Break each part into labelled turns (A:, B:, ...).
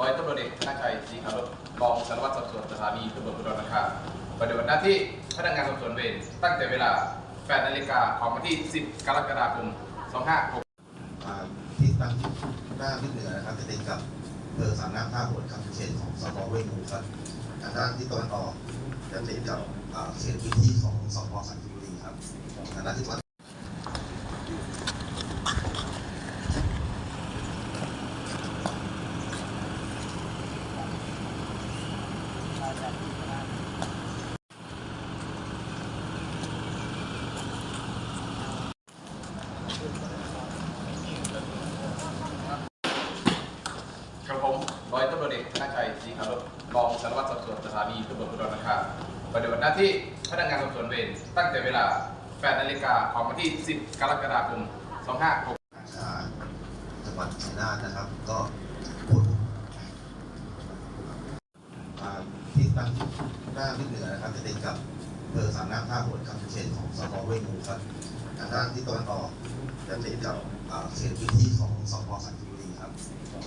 A: ร้อยตำรวจเอกธนชัยศรีคารถรองสารวัตรสอบสวนสถานีตำรวจภูธรนครปฏิบัติหน้าที่พนักงานสอบสวนเวรตั้งแต่เวลา8นาฬิกาของวันที่ 10 กรกฎาคม 2566
B: ที่ตั้งหน้าทิศเหนือนะครับจะติดกับอำเภอสามน้ำท่าโหดครับเขตของสพเวงูครับทางด้านที่ตะวันออกจะติดกับเขตพื้นที่ของสพสันติบุรีครับทางด้านที่ตะวัน
A: ก ร้อยตำรวจเอกธนชัยศรีคารถรองสารวัตรสอบสวนสถานีตำรวจภูธรนครับปฏิบัติหน้าที่พนักงานสอบสวนเวรตั้งแต่เวลา8นาฬิกาของวันที่ 10 กรกฎาคม 2566
B: อาชาจังหวัดชัยนาทนะครับ ก็ผลอ่าที่ตั้งหน้าทิศเหนือนะครับจะติดกับอำเภอสามน้ำท่าโหดครับเขตของสพเวงูครับทางด้านที่ตะวันออกจะติดกับเขตพื้นที่ของสพสันติบุรีครับ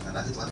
B: ทางด้านที่ตะวัน